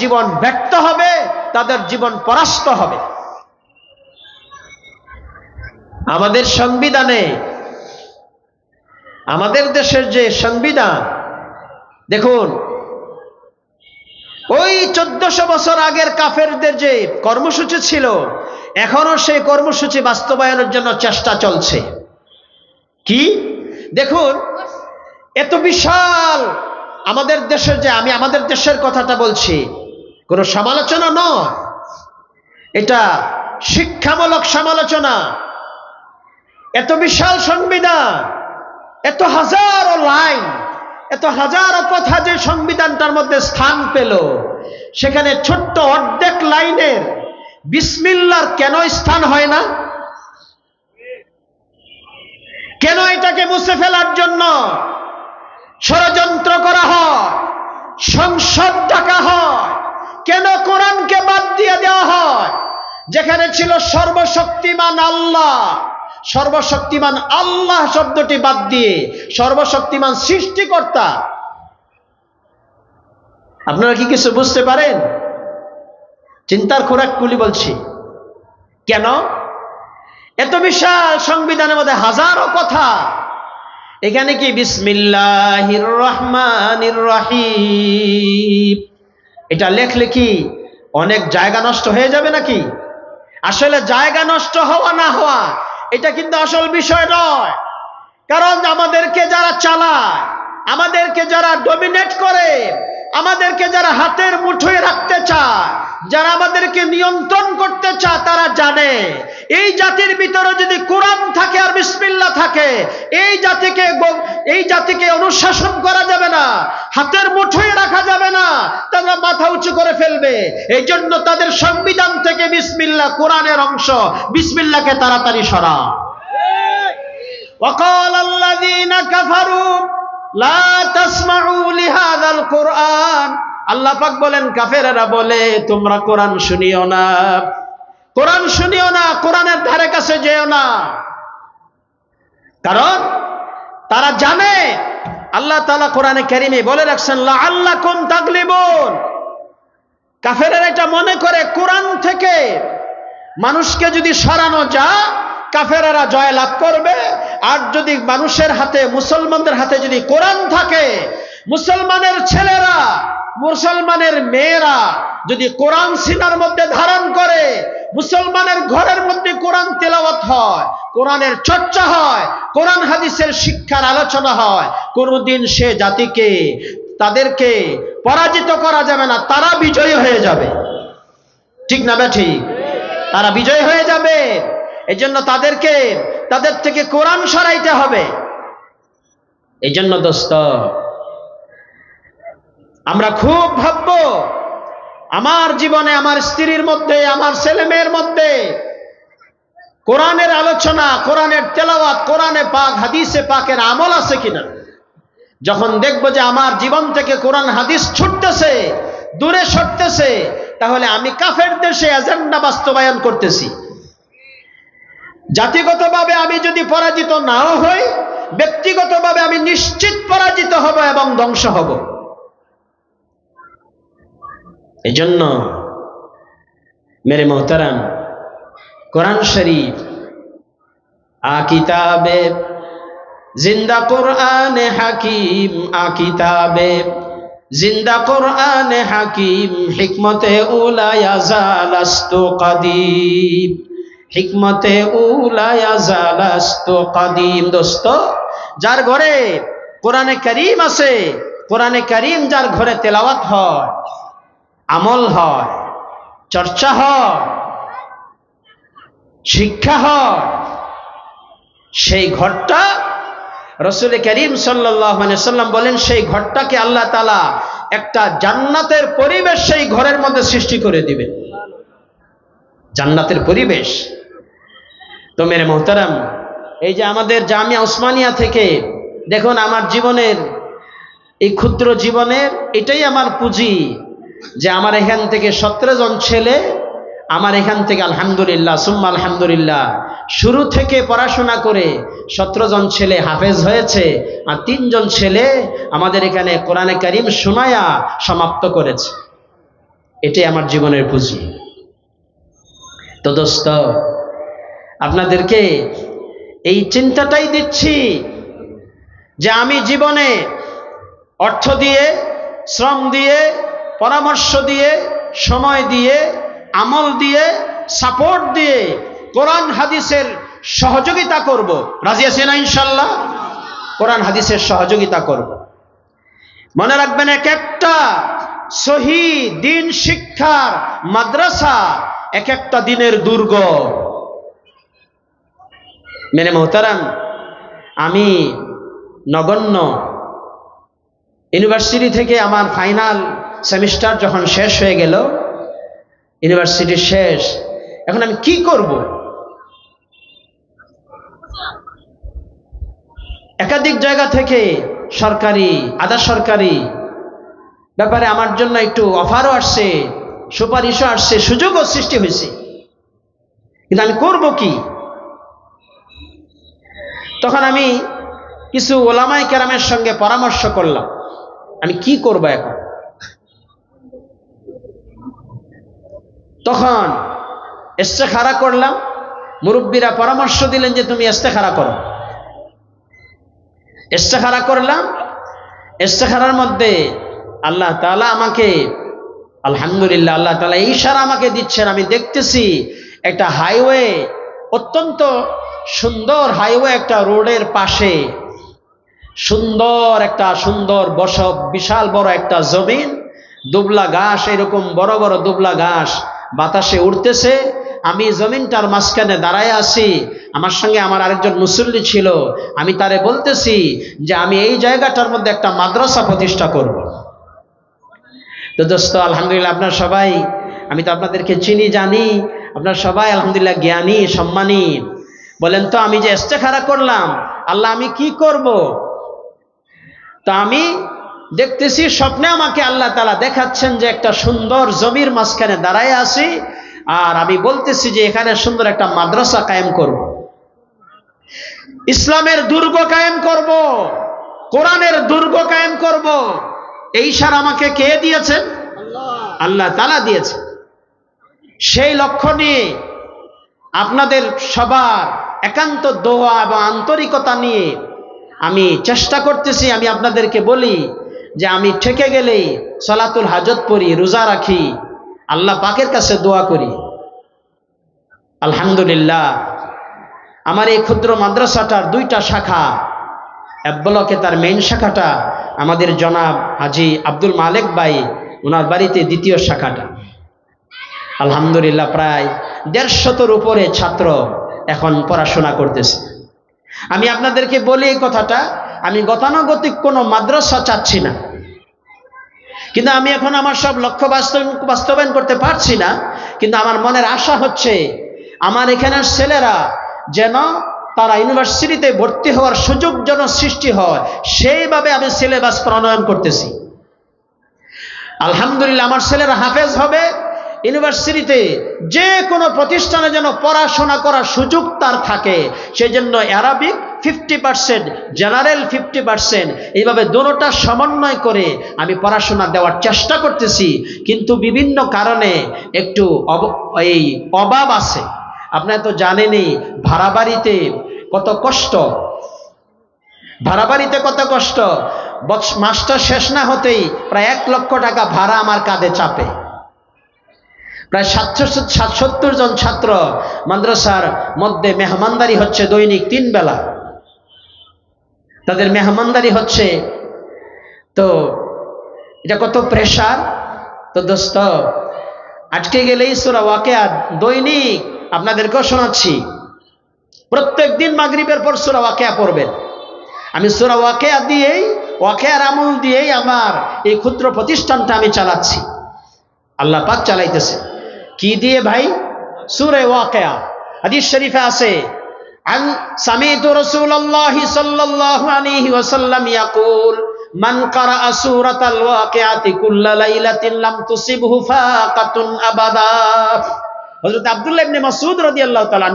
জীবন ব্যক্ত হবে, তাদের জীবন পরাস্ত হবে। আমাদের সংবিধানে, আমাদের দেশের যে সংবিধান, দেখুন, ওই চোদ্দশো বছর আগের কাফেরদের যে কর্মসূচি ছিল এখনও সেই কর্মসূচি বাস্তবায়নের জন্য চেষ্টা চলছে। কি? দেখুন, এত বিশাল আমাদের দেশের যে, আমি আমাদের দেশের কথাটা বলছি কোনো সমালোচনা নয় এটা শিক্ষামূলক সমালোচনা। এত বিশাল সংবিধান, এত হাজারো লাইন, এত হাজারো কথা যে সংবিধানটার মধ্যে স্থান পেল, সেখানে ছোট্ট অর্ধেক লাইনের বিসমিল্লার কেন স্থান হয় না? কেন এটাকে মুছে ফেলার জন্য ষড়যন্ত্র করা হয়, সংসদ ডাকা হয় কেন কোরআনকে বাদ দিয়ে দেওয়া হয়? যেখানে ছিল সর্বশক্তিমান আল্লাহ। সর্বশক্তিমান আল্লাহ শব্দটি বাদ দিয়ে সর্বশক্তিমান সৃষ্টিকর্তা। আপনারা কি কিছু বুঝতে পারেন? চিন্তার খোরাক কুলি বলছি। কেন? এত বিশাল সংবিধানের মধ্যে হাজারো কথা। এখানে কি বিসমিল্লাহির রহমানির রহিম? এটা লেখলে কি অনেক জায়গা নষ্ট হয়ে যাবে নাকি? আসলে জায়গা নষ্ট হওয়া না হওয়া, এটা কিন্তু আসল বিষয় নয়। কারণ আমাদেরকে যারা চালায়, আমাদেরকে যারা ডমিনেট করে, আমাদেরকে যারা হাতের মুঠোয় রাখতে চায় যারা আমাদেরকে নিয়ন্ত্রণ করতে চায় তারা জানে এই জাতির ভিতরে যদি কোরআন থাকে আর বিসমিল্লা থাকে এই জাতিকে গ- এই জাতিকে অনুশাসন করা যাবে না হাতের মুঠোয় রাখা যাবে না তারা মাথা উঁচু করে ফেলবে এই জন্য তাদের সংবিধান থেকে বিসমিল্লা কোরআনের অংশ বিসমিল্লাকে তাড়াতাড়ি সরা وقال الذين كفروا لا تسمعوا لهذا القرآن আল্লাহ পাক বলেন, কাফেরেরা বলে, তোমরা কোরআন শুনিও না। কোরআন শুনিও না, কোরআনের ধারে কাছে যেও না। কারণ তারা জানে, আল্লাহ তাআলা কোরআনে কারিমে বলে রাখছেন আল্লাহ কুম তাগলিবুন। কাফেরেরা এটা মনে করে, কোরআন থেকে মানুষকে যদি সরানো যা কাফেরেরা জয় লাভ করবে। আর যদি মানুষের হাতে, মুসলমানদের হাতে যদি কোরআন থাকে, মুসলমানের ছেলেরা মুসলমানের মেয়েরা যদি কোরআন সিনার মধ্যে ধারণ করে, মুসলমানের ঘরের মধ্যে কোরআন তেলাওয়াত হয়, কোরআনের চর্চা হয়, কোরআন হাদিসের শিক্ষার আলোচনা হয়, কোনদিন সে জাতিকে, তাদেরকে পরাজিত করা যাবে না, তারা বিজয়ী হয়ে যাবে। ঠিক না ঠিক তারা বিজয় হয়ে যাবে। এই জন্য তাদেরকে, তাদের থেকে কোরআন সরাইতে হবে। এই জন্য দোস্ত আমরা খুব ভাবব আমার জীবনে, আমার স্ত্রীর মধ্যে, আমার ছেলে মেয়ের মধ্যে কোরআনের আলোচনা, কোরআনের তেলাওয়াত, কোরআনে পাক, হাদিসে পাকের আমল আছে কিনা? যখন দেখব যে আমার জীবন থেকে কোরআন, হাদিস ছুটতেছে, দূরে সরতেছে, তাহলে আমি কাফের দেশে এজেন্ডা বাস্তবায়ন করতেছি। জাতিগতভাবে আমি যদি পরাজিত নাও হই, ব্যক্তিগতভাবে আমি নিশ্চিত পরাজিত হব এবং ধ্বংস হব। এই জন্য মেরে মোহতারাম, কোরআন শরীফ, আ কিতাবে, জিন্দা কোরআন হাকিম, আ কিতাবে, জিন্দা কোরআন হাকিম, হিকমতে উলায়া জালাস্তু কাদিম, হিকমতে উলায়া জালাস্তু কাদিম। দোস্ত, যার ঘরে কোরআনে করিম আছে, কোরআনে করিম যার ঘরে তেলাওয়াত হয় আমল হয়, চর্চা হয়, শিক্ষা হয়, সেই ঘরটা রসুল করিম সাল্লাম বলেন, সেই ঘরটাকে আল্লাহ তালা একটা জান্নাতের পরিবেশ সেই ঘরের মধ্যে সৃষ্টি করে দিবে। জান্নাতের পরিবেশ। তো মেরে মোহতারাম, এই যে আমাদের জামিয়া উসমানিয়া থেকে, দেখুন আমার জীবনের, এই ক্ষুদ্র জীবনের, এটাই আমার পুঁজি। যে আমার এখান থেকে সতেরো জন ছেলে, আমার এখান থেকে আলহামদুলিল্লাহ, সুম্মা আলহামদুলিল্লাহ, শুরু থেকে পড়াশোনা করে সতেরো জন ছেলে হাফেজ হয়েছে আর তিনজন ছেলে আমাদের এখানে কোরআনে করিম শোনায়া সমাপ্ত করেছে। এটাই আমার জীবনের পুঁজি। তো দোস্ত, আপনাদেরকে এই চিন্তাটাই দিচ্ছি যে আমি জীবনে অর্থ দিয়ে, শ্রম দিয়ে পরামর্শ দিয়ে, সময় দিয়ে, আমল দিয়ে সাপোর্ট দিয়ে কোরআন হাদিসের সহযোগিতা করব। রাজি আছি না ইনশাল্লাহ? কোরআন হাদিসের সহযোগিতা করব। মনে রাখবেন এক একটা সহি দিন শিক্ষার মাদ্রাসা এক একটা দিনের দুর্গ। মেনে মোহতারাম, আমি নগণ্য, ইউনিভার্সিটি থেকে আমার ফাইনাল সেমিস্টার যখন শেষ হয়ে গেল, ইউনিভার্সিটি শেষ, এখন আমি কি করব? একাধিক জায়গা থেকে সরকারি, আধা সরকারি ব্যাপারে আমার জন্য একটু অফারও আসছে, সুপারিশও আসছে, সুযোগও সৃষ্টি হয়েছে। কিন্তু আমি করব কি? তখন আমি কিছু ওলামাই কেরামের সঙ্গে পরামর্শ করলাম, আমি কি করব এখন? তখন খাড়া করলাম। মুরব্বীরা পরামর্শ দিলেন যে তুমি খাড়া করো। খাড়া করলাম। খাড়ার মধ্যে আল্লাহ তালা আমাকে, আলহামদুলিল্লাহ আল্লাহ তালা এই সারা আমাকে দিচ্ছেন। আমি দেখতেছি একটা হাইওয়ে, অত্যন্ত সুন্দর হাইওয়ে একটা রোডের পাশে। সুন্দর একটা সুন্দর বসব বিশাল বড় একটা জমিন, দুবলা ঘাস, এরকম বড় বড় দুবলা ঘাস। বাতাসে উঠতেছে আমি জমিনটার মাঝখানে দাঁড়ায় আছি, আমার সঙ্গে আমার আরেকজন মুসল্লি ছিল, আমি তারে বলতেছি যে আমি এই জায়গাটার মধ্যে একটা মাদ্রাসা প্রতিষ্ঠা করব। তো দোস্ত, আলহামদুলিল্লাহ আপনার সবাই, আমি তো আপনাদেরকে চিনি, জানি, আপনার সবাই আলহামদুলিল্লাহ জ্ঞানী, সম্মানী বলেন তো, আমি যে এস্তেখারা করলাম, আল্লাহ আমি কি করব। তা আমি দেখতেছি স্বপ্নে আমাকে আল্লাহ তালা দেখাচ্ছেন যে একটা সুন্দর জমির মাঝখানে দাঁড়ায় আছি আর আমি বলতেছি যে এখানে সুন্দর একটা মাদ্রাসা কায়েম করব। ইসলামের দুর্গ কায়েম করব। কোরআনের দুর্গ কায়েম করব। এই সার আমাকে কে দিয়েছেন আল্লাহ তালা দিয়েছে সেই লক্ষ্য নিয়ে আপনাদের সবার একান্ত দোয়া এবং আন্তরিকতা নিয়ে আমি চেষ্টা করতেছি আমি আপনাদেরকে বলি যে আমি ঠেকে গেলেই সলাতুল হাজত পড়ি, রোজা রাখি, আল্লাহ পাকের কাছে দোয়া করি। আলহামদুলিল্লাহ, আমার এই ক্ষুদ্র মাদ্রাসাটার দুইটা শাখা, এক ব্লকে তার মেইন শাখাটা, আমাদের জনাব হাজি আব্দুল মালেক ভাই ওনার বাড়িতে দ্বিতীয় শাখাটা। আলহামদুলিল্লাহ, প্রায় দেড়শতর উপরে ছাত্র এখন পড়াশোনা করতেছে। আমি আপনাদেরকে বলি এই কথাটা আমি গতানুগতিক কোনো মাদ্রাসা চাচ্ছি না। কিন্তু আমি এখন আমার সব লক্ষ্য বাস্তবায়ন করতে পারছি না, কিন্তু আমার মনের আশা হচ্ছে আমার এখানের ছেলেরা যেন তারা ইউনিভার্সিটিতে ভর্তি হওয়ার সুযোগ যেন সৃষ্টি হয়, সেইভাবে আমি সিলেবাস প্রণয়ন করতেছি। আলহামদুলিল্লাহ আমার ছেলেরা হাফেজ হবে, ইউনিভার্সিটিতে যে কোনো প্রতিষ্ঠানে যেন পড়াশোনা করার সুযোগ তার থাকে সেই জন্য Arabic fifty percent general fifty percent এইভাবে দোনোটা সমন্বয় করে আমি পড়াশোনা দেওয়ার চেষ্টা করতেছি, কিন্তু বিভিন্ন কারণে একটু এই অভাব আছে। আপনারা তো জানেনই ভাড়া বাড়িতে কত কষ্ট। ভাড়া বাড়িতে কত কষ্ট। মাসটা শেষ না হতেই প্রায় এক লক্ষ টাকা ভাড়া আমার কাঁধে চাপে। প্রায় সাতশো, সাতসত্তর জন ছাত্র মাদ্রাসার মধ্যে মেহমানদারি হচ্ছে দৈনিক তিন বেলা। তাদের মেহমানদারি হচ্ছে। তো এটা কত প্রেশার তো দোস্ত, আজকে গেলেই সুরা ওয়াকেয়া দৈনিক আপনাদেরকেও শোনাচ্ছি। প্রত্যেক দিন মাগরীবের পর সুরা ওয়াকেয়া পড়বেন। আমি সুরা ওয়াকেয়া দিয়েই, ওয়াকেয়ার আমল দিয়েই আমার এই ক্ষুদ্র প্রতিষ্ঠানটা আমি চালাচ্ছি। আল্লাহ পাক চালাইতেছে। কি দিয়ে ভাই? সুরে ওয়াকেয়া। হাদিস শরীফে আছে আন সামিতু রাসূলুল্লাহ সাল্লাল্লাহু আলাইহি ওয়াসাল্লাম ইয়াকুল, মান কারা সূরাতাল কুল্লা লাইলাতিন লাম তুসিবহু ফাকাতুন আবাদা। হযরত আব্দুল্লাহ ইবনে মাসউদ রাদিয়াল্লাহু তাআলা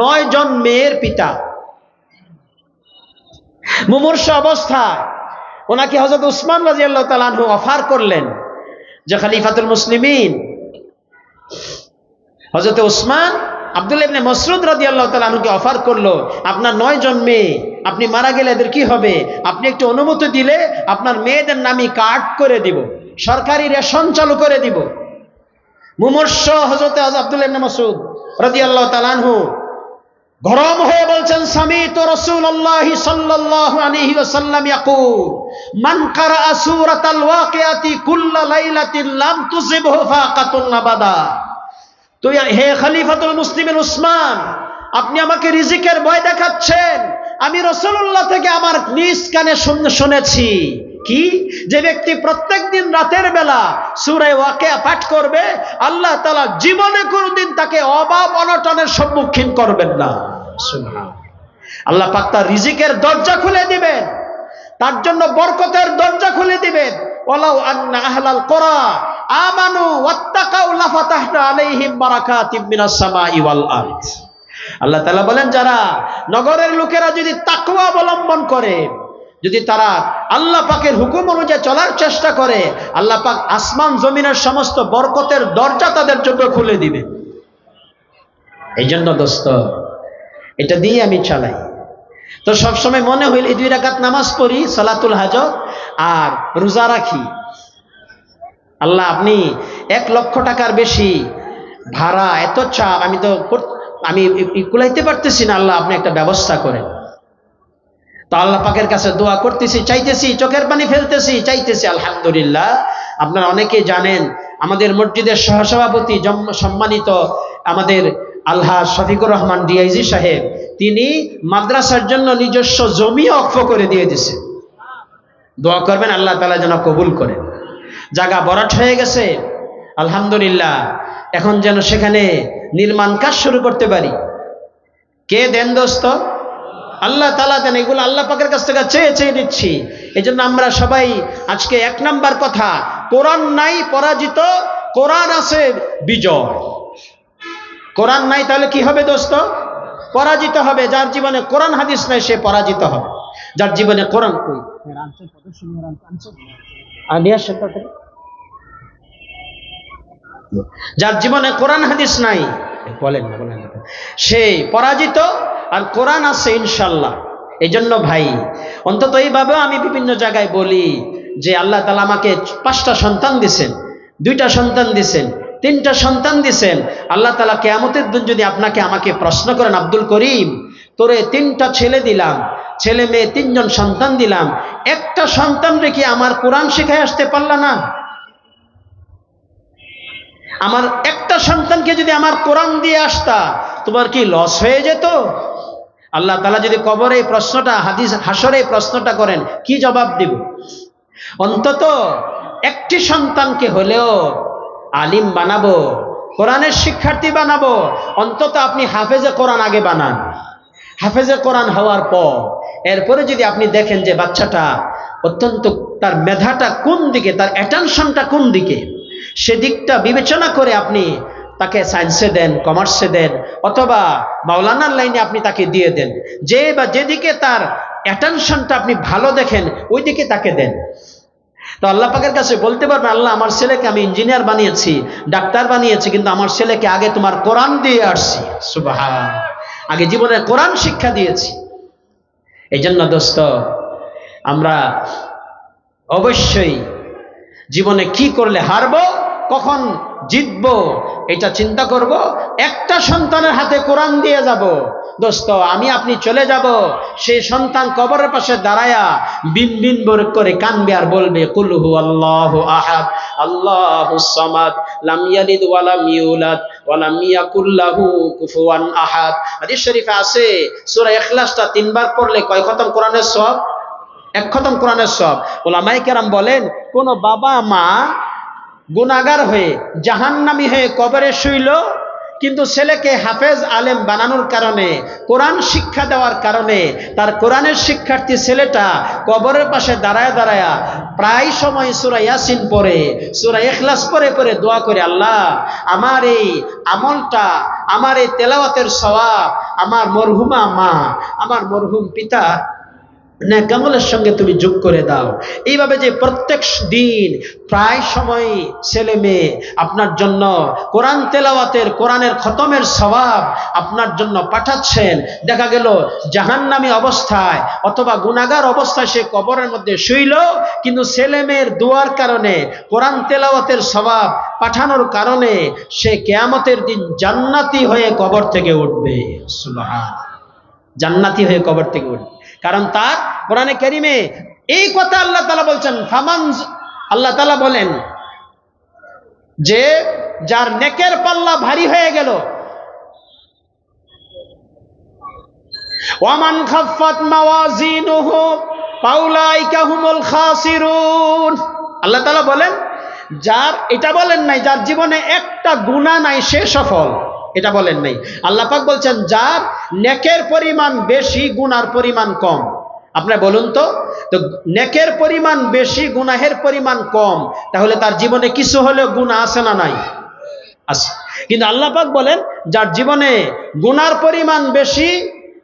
নয় জন মেয়ের পিতা। মুমূর্ষ অবস্থা ওনাকে হযরত উসমান রাদিয়াল্লাহু তাআলা অফার করলেন যে খলিফাতুল মুসলিমিন। হযরত উসমান আব্দুল ইবনে মসরুদ রাদি আল্লাহ তালুকে অফার করল, আপনার নয় জন মেয়ে, আপনি মারা গেলে এদের কি হবে? আপনি একটু অনুমতি দিলে আপনার মেয়েদের নামি কার্ড করে দিব, সরকারি রেশন চালু করে দিব। মুমর্ষ হজরত আব্দুল ইবনে মসুদ আল্লাহ তালানহু গরম হয়ে বলছেন স্বামী তো রসুল আল্লাহ ওয়াকিয়াতি কুল্লা লাম তুই হে খলিফাতুল মুসলিমের উসমান, আপনি আমাকে রিজিকের ভয় দেখাচ্ছেন। আমি রসুল্লাহ থেকে আমার নিজ কানে শুনেছি। কি? যে ব্যক্তি প্রত্যেক দিন রাতের বেলা সুরে ওয়াকে পাঠ করবে, আল্লাহ তালা জীবনে কোনোদিন তাকে অভাব অনটনের সম্মুখীন করবেন না। আল্লাহ পাক তার রিজিকের দরজা খুলে দিবেন। তার জন্য বরকতের দরজা খুলে দিবেন। ওলাউ আন্না আহলাল কোরআ আমানু ওয়াত্তাকাউ লাফাতাহনা আলাইহিম বারাকাতিম মিনাস ওয়াল আরদ। আল্লাহ তাআলা বলেন, যারা নগরের লোকেরা যদি তাকওয়া অবলম্বন করে, যদি তারা আল্লাহ পাকের হুকুম অনুযায়ী চলার চেষ্টা করে, আল্লাহ পাক আসমান জমিনের সমস্ত বরকতের দরজা তাদের জন্য খুলে দিবে। এই জন্য দোস্ত, এটা দিয়ে আমি চালাই। তো সবসময় মনে হইল এই দুই রাকাত নামাজ পড়ি, সলাতুল হাজত আর রোজা রাখি। আল্লাহ, আপনি এক লক্ষ টাকার বেশি ভাড়া, এত চাপ, আমি তো আমি কুলাইতে পারতেছি না, আল্লাহ, আপনি একটা ব্যবস্থা করেন। তো আল্লাহ পাকের কাছে দোয়া করতেছি, চাইতেছি, চোখের পানি ফেলতেছি, চাইতেছি, আলহামদুলিল্লাহ। আপনারা অনেকে জানেন, আমাদের মসজিদের সহসভাপতি সম্মানিত আমাদের আল্লাহ শফিকুর রহমান ডিআইজি সাহেব, তিনি মাদ্রাসার জন্য নিজস্ব জমি অক্ষ করে দিয়ে দিছে দোয়া করবেন, আল্লাহ তালা যেন কবুল করেন। জায়গা বরাট হয়ে গেছে। আলহামদুলিল্লাহ, এখন যেন সেখানে নির্মাণ কাজ শুরু করতে পারি। কে দেন দোস্ত? আল্লাহ তালা দেন, এগুলো আল্লাহ পাকের কাছ থেকে চেয়ে চেয়ে দিচ্ছি এই আমরা সবাই আজকে এক নাম্বার কথা, কোরআন নাই পরাজিত, কোরআন আছে বিজয়। কোরআন নাই তাহলে কি হবে দোস্ত? পরাজিত হবে, যার জীবনে কোরআন হাদিস নাই সে পরাজিত হবে। যার জীবনে কোরআন কই? যার জীবনে কোরআন হাদিস নাই বলেন না, বলেন সে পরাজিত আর কোরআন আছে ইনশাল্লাহ। এই জন্য ভাই, অন্তত এইভাবেও আমি বিভিন্ন জায়গায় বলি যে আল্লাহ তালা আমাকে পাঁচটা সন্তান দিছেন, দুইটা সন্তান দিছেন, তিনটা সন্তান দিছেন। আল্লাহ তালা কেয়ামতের দিন যদি আপনাকে আমাকে প্রশ্ন করেন, আব্দুল করিম তোরে তিনটা ছেলে দিলাম, ছেলে মেয়ে তিনজন সন্তান দিলাম। একটা সন্তান রেখে আমার কোরআন শেখায় আসতে পারল না? আমার একটা সন্তানকে যদি আমার কোরআন দিয়ে আসতা, তোমার কি লস হয়ে যেত? আল্লাহ তালা যদি কবরে এই প্রশ্নটা, হাদিস হাসরে এই প্রশ্নটা করেন, কি জবাব দিব? অন্তত একটি সন্তানকে হলেও আলিম বানাবো, কোরআনের শিক্ষার্থী বানাবো, অন্তত আপনি হাফেজে কোরআন আগে বানান। হাফেজে কোরআন হওয়ার পর, এরপরে যদি আপনি দেখেন যে বাচ্চাটা অত্যন্ত তার মেধাটা কোন দিকে, তার অ্যাটেনশনটা কোন দিকে, সেদিকটা বিবেচনা করে আপনি তাকে সায়েন্সে দেন কমার্সে দেন, অথবা মাওলানার লাইনে আপনি তাকে দিয়ে দেন, যে বা যেদিকে তার অ্যাটেনশনটা আপনি ভালো দেখেন ওই দিকে তাকে দেন। তো আল্লাহ পাকের কাছে বলতে পারবেন আল্লাহ আমার ছেলেকে আমি ইঞ্জিনিয়ার বানিয়েছি, ডাক্তার বানিয়েছি, কিন্তু আমার ছেলেকে আগে তোমার কোরআন দিয়ে আসছি। সুবাহ আগে জীবনে কোরআন শিক্ষা দিয়েছি। এই জন্য দোস্ত, আমরা অবশ্যই জীবনে কি করলে হারব, কখন জিতব, এটা চিন্তা করব। একটা সন্তানের হাতে কোরআন দিয়ে যাব। দোস্ত, আমি আপনি চলে যাব। সেই সন্তান কবরের পাশে দাঁড়ায়া বিন বিন করে কানবে আর বলবে কুলহু আল্লাহ আহাদ, আল্লাহ সামাদ, লাম ইয়ালিদ ওয়ালাম ইউলাদ ওয়ালাম ইয়াকুল্লাহু কুফুয়ান আহাদ। হাদিস শরীফে আছে, সূরা ইখলাসটা তিনবার পড়লে কয় খতম কোরআনের সব? এক খতম কোরআনের সব। ওলামাই কেরাম বলেন, কোন বাবা মা গুণাগার হয়ে জাহান্নামি হয়ে কবরে শুইল কিন্তু ছেলেকে হাফেজ আলেম বানানোর কারণে, কোরআন শিক্ষা দেওয়ার কারণে, তার কোরআনের শিক্ষার্থী ছেলেটা কবরের পাশে দাঁড়ায় দাঁড়ায় প্রায় সময় সুরা ইয়াসিন পরে সুরা এখলাস পরে পরে দোয়া করে, আল্লাহ, আমার এই আমলটা, আমার এই তেলাওয়াতের সবাব আমার মরহুমা মা, আমার মরহুম পিতা নেকামলের সঙ্গে তুমি যোগ করে দাও। এইভাবে যে প্রত্যেক দিন প্রায় সময় ছেলে মেয়ে আপনার জন্য কোরআন তেলাওয়াতের, কোরআনের খতমের স্বভাব আপনার জন্য পাঠাচ্ছেন। দেখা গেল জাহান্নামী অবস্থায় অথবা গুণাগার অবস্থায় সে কবরের মধ্যে শুইল, কিন্তু ছেলে মেয়ের দোয়ার কারণে, কোরআন তেলাওয়াতের স্বভাব পাঠানোর কারণে সে কেয়ামতের দিন জান্নাতি হয়ে কবর থেকে উঠবে। জান্নাতি হয়ে কবর থেকে উঠবে। কারণ তার কোরআনে কেরিমে এই কথা আল্লাহ তালা বলছেন, ফামান আল্লাহ তালা বলেন যে যার নেকের পাল্লা ভারী হয়ে গেল, ওয়ামান আল্লাহ বলেন, যার, এটা বলেন নাই, যার জীবনে একটা গুনাহ নাই, সে সফল। এটা বলেন নাই। আল্লাহ পাক বলছেন যার নেকের পরিমাণ বেশি, গুনার পরিমাণ কম। আপনার বলুন তো তো নেকের পরিমাণ বেশি, গুনাহের পরিমাণ কম, তাহলে তার জীবনে কিছু হলেও গুণা আছে না নাই? আছে কিন্তু আল্লাহ পাক বলেন, যার জীবনে গুনার পরিমাণ বেশি,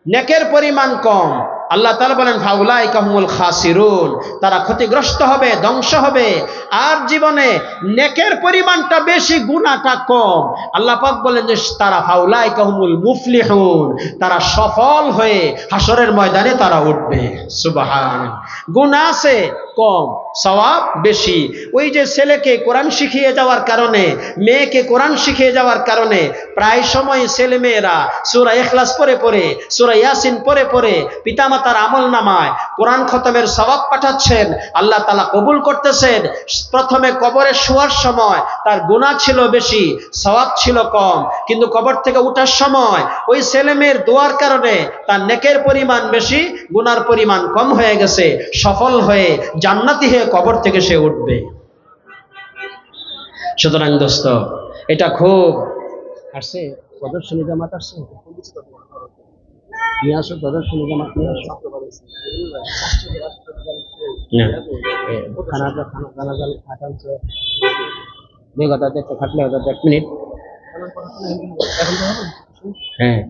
নেকের পরিমাণ কম আল্লাহ তালা বলেন ফাউলাই কাহমুল খাসিরুন। তারা ক্ষতিগ্রস্ত হবে, ধ্বংস হবে। আর জীবনে নেকের পরিমাণটা বেশি গুণাটা কম। আল্লাহ পাক বলেন যে, তারা ফাউলাই কাহমুল মুফলিহুন। তারা সফল হয়ে হাসরের ময়দানে তারা উঠবে। সুবাহান গুণা আছে, কম। সওয়াব বেশি। ওই যে ছেলেকে কোরআন শিখিয়ে যাওয়ার কারণে, মেয়েকে কোরআন শিখিয়ে যাওয়ার কারণে প্রায় সময় ছেলে মেয়েরা সুরা এখলাস পরে পরে সুরা ইয়াসিন পরে পরে পিতামাতার আমল নামায়, কোরআন খতমের সবাব পাঠাচ্ছেন, আল্লাহ তালা কবুল করতেছেন। প্রথমে কবরে শোয়ার সময় তার গুণা ছিল বেশি, সওয়াব ছিল কম, কিন্তু কবর থেকে উঠার সময় ওই ছেলে মেয়ের দোয়ার কারণে তার নেকের পরিমাণ বেশি গুনার পরিমাণ কম হয়ে গেছে, সফল হয়ে জান্নাতি হয়ে কবর থেকে সে উঠবে। সুতরাং দোস্ত, এটা খুব আসছে? প্রদর্শনী জামাত আসছে? নিয়ে আসো প্রদর্শনী জামাত নিয়ে আসো। খানা খানা জাল খাটলে এক মিনিট। হ্যাঁ।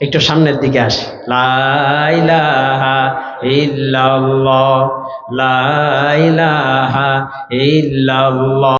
একটু সামনের দিকে আসে। লাইলাহা ইল্লাল্লাহ লাইলাহা ইল্লাল্লাহ।